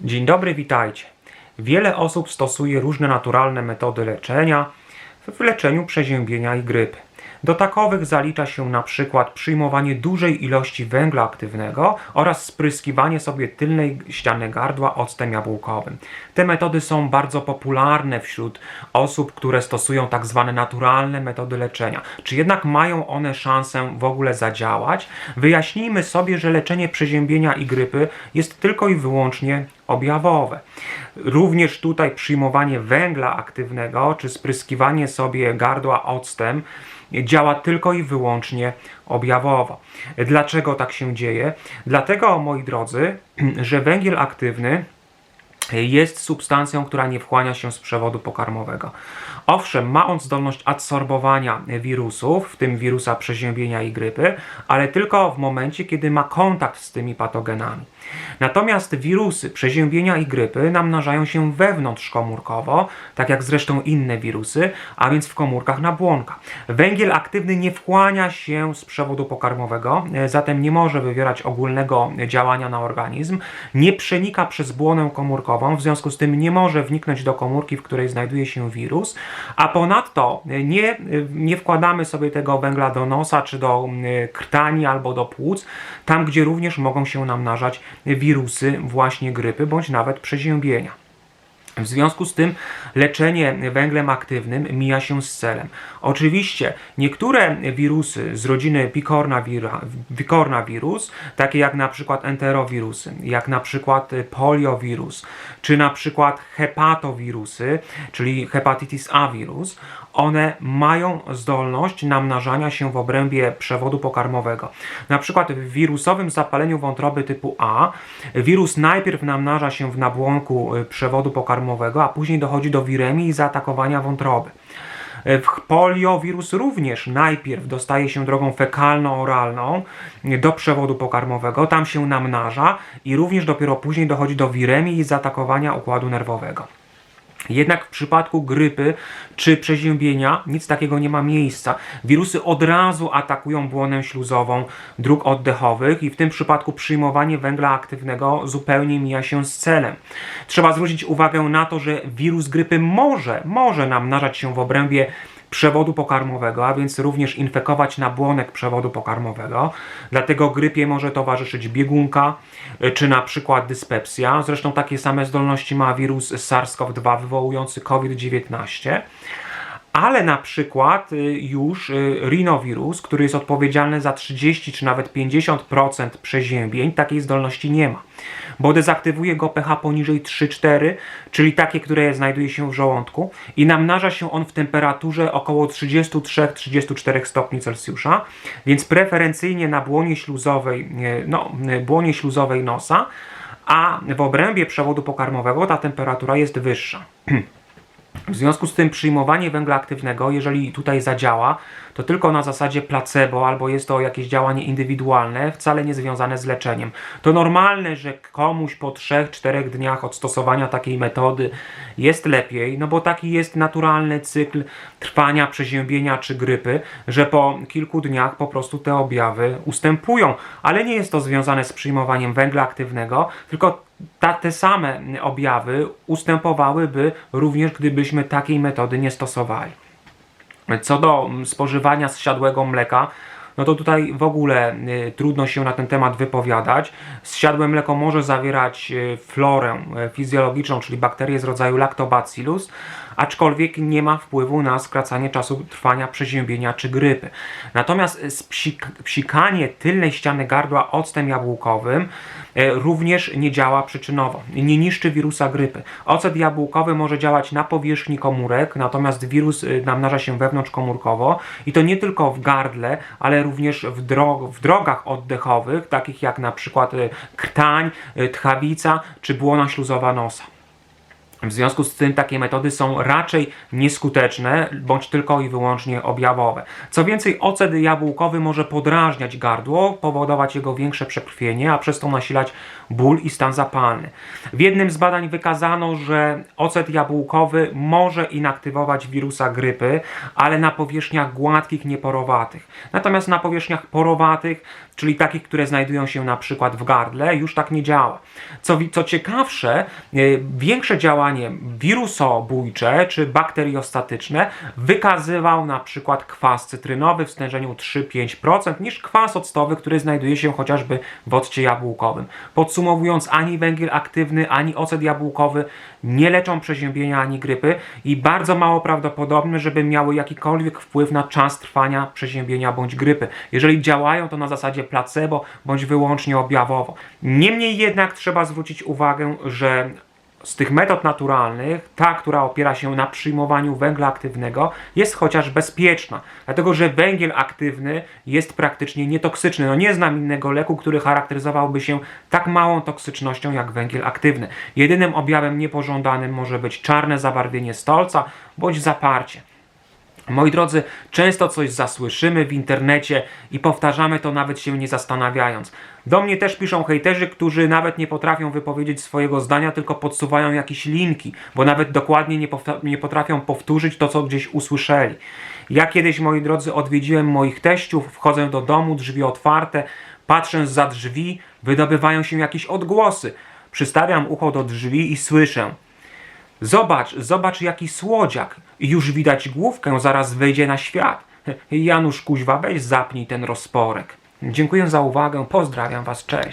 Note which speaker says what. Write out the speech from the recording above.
Speaker 1: Dzień dobry, witajcie. Wiele osób stosuje różne naturalne metody leczenia w leczeniu przeziębienia i grypy. Do takowych zalicza się na przykład przyjmowanie dużej ilości węgla aktywnego oraz spryskiwanie sobie tylnej ściany gardła octem jabłkowym. Te metody są bardzo popularne wśród osób, które stosują tak zwane naturalne metody leczenia. Czy jednak mają one szansę w ogóle zadziałać? Wyjaśnijmy sobie, że leczenie przeziębienia i grypy jest tylko i wyłącznie objawowe. Również tutaj przyjmowanie węgla aktywnego czy spryskiwanie sobie gardła octem działa tylko i wyłącznie objawowo. Dlaczego tak się dzieje? Dlatego, moi drodzy, że węgiel aktywny jest substancją, która nie wchłania się z przewodu pokarmowego. Owszem, ma on zdolność adsorbowania wirusów, w tym wirusa przeziębienia i grypy, ale tylko w momencie, kiedy ma kontakt z tymi patogenami. Natomiast wirusy przeziębienia i grypy namnażają się wewnątrzkomórkowo, tak jak zresztą inne wirusy, a więc w komórkach nabłonka. Węgiel aktywny nie wchłania się z przewodu pokarmowego, e, zatem nie może wywierać ogólnego działania na organizm, nie przenika przez błonę komórkową, w związku z tym nie może wniknąć do komórki, w której znajduje się wirus, a ponadto nie, e, nie wkładamy sobie tego węgla do nosa, czy do krtani, albo do płuc, tam gdzie również mogą się namnażać wirusy właśnie grypy, bądź nawet przeziębienia. W związku z tym leczenie węglem aktywnym mija się z celem. Oczywiście niektóre wirusy z rodziny picornavirus, takie jak na przykład enterowirusy, jak na przykład poliowirus, czy na przykład hepatowirusy, czyli hepatitis A wirus, one mają zdolność namnażania się w obrębie przewodu pokarmowego. Na przykład w wirusowym zapaleniu wątroby typu A wirus najpierw namnaża się w nabłonku przewodu pokarmowego, a później dochodzi do wiremii i zaatakowania wątroby. Poliowirus również najpierw dostaje się drogą fekalno-oralną do przewodu pokarmowego, tam się namnaża i również dopiero później dochodzi do wiremii i zaatakowania układu nerwowego. Jednak w przypadku grypy czy przeziębienia nic takiego nie ma miejsca. Wirusy od razu atakują błonę śluzową dróg oddechowych i w tym przypadku przyjmowanie węgla aktywnego zupełnie mija się z celem. Trzeba zwrócić uwagę na to, że wirus grypy może, może namnażać się w obrębie przewodu pokarmowego, a więc również infekować nabłonek przewodu pokarmowego. Dlatego grypie może towarzyszyć biegunka y, czy na przykład dyspepsja. Zresztą takie same zdolności ma wirus SARS-CoV-2 wywołujący COVID-19 ale na przykład y, już y, rinowirus, który jest odpowiedzialny za 30 czy nawet 50% przeziębień, takiej zdolności nie ma, bo dezaktywuje go pH poniżej 3,4, czyli takie, które znajduje się w żołądku i namnaża się on w temperaturze około 33-34 stopni Celsjusza, więc preferencyjnie na błonie śluzowej, no, błonie śluzowej nosa, a w obrębie przewodu pokarmowego ta temperatura jest wyższa. W związku z tym przyjmowanie węgla aktywnego, jeżeli tutaj zadziała, to tylko na zasadzie placebo albo jest to jakieś działanie indywidualne, wcale nie związane z leczeniem. To normalne, że komuś po 3-4 dniach od stosowania takiej metody jest lepiej, no bo taki jest naturalny cykl trwania przeziębienia czy grypy, że po kilku dniach po prostu te objawy ustępują, ale nie jest to związane z przyjmowaniem węgla aktywnego, tylko ta, te same objawy ustępowałyby również gdybyśmy takiej metody nie stosowali. Co do mm, spożywania zsiadłego mleka, no to tutaj w ogóle y, trudno się na ten temat wypowiadać. Zsiadłe mleko może zawierać y, florę y, fizjologiczną, czyli bakterie z rodzaju lactobacillus, aczkolwiek nie ma wpływu na skracanie czasu trwania przeziębienia czy grypy. Natomiast spsik- psikanie tylnej ściany gardła octem jabłkowym również nie działa przyczynowo. Nie niszczy wirusa grypy. Ocet jabłkowy może działać na powierzchni komórek, natomiast wirus y, namnaża się wewnątrzkomórkowo i to nie tylko w gardle, ale również w, drog w drogach oddechowych, takich jak na przykład y, krtań, tchawica czy błona śluzowa nosa. W związku z tym takie metody są raczej nieskuteczne bądź tylko i wyłącznie objawowe. Co więcej, ocet jabłkowy może podrażniać gardło, powodować jego większe przekrwienie, a przez to nasilać ból i stan zapalny. W jednym z badań wykazano, że ocet jabłkowy może inaktywować wirusa grypy, ale na powierzchniach gładkich, nieporowatych. Natomiast na powierzchniach porowatych, czyli takich, które znajdują się na przykład w gardle, już tak nie działa. Co, co ciekawsze, y, większe działanie wirusobójcze czy bakteriostatyczne wykazywał na przykład kwas cytrynowy w stężeniu 3-5% niż kwas octowy, który znajduje się chociażby w occie jabłkowym. Podsumowując, ani węgiel aktywny, ani ocet jabłkowy nie leczą przeziębienia ani grypy i bardzo mało prawdopodobne, żeby miały jakikolwiek wpływ na czas trwania przeziębienia bądź grypy. Jeżeli działają, to na zasadzie placebo bądź wyłącznie objawowo. Niemniej jednak trzeba zwrócić uwagę, że z tych metod naturalnych, ta, która opiera się na przyjmowaniu węgla aktywnego, jest chociaż bezpieczna. Dlatego, że węgiel aktywny jest praktycznie nietoksyczny. No nie znam innego leku, który charakteryzowałby się tak małą toksycznością jak węgiel aktywny. Jedynym objawem niepożądanym może być czarne zabarwienie stolca bądź zaparcie. Moi drodzy, często coś zasłyszymy w internecie i powtarzamy to nawet się nie zastanawiając. Do mnie też piszą hejterzy, którzy nawet nie potrafią wypowiedzieć swojego zdania, tylko podsuwają jakieś linki, bo nawet dokładnie nie, nie potrafią powtórzyć to, co gdzieś usłyszeli. Ja kiedyś, moi drodzy, odwiedziłem moich teściów, wchodzę do domu, drzwi otwarte, patrzę za drzwi, wydobywają się jakieś odgłosy. Przystawiam ucho do drzwi i słyszę. Zobacz, zobacz jaki słodziak. Już widać główkę, zaraz wyjdzie na świat. Janusz Kuźwa, weź zapnij ten rozporek. Dziękuję za uwagę, pozdrawiam was, cześć.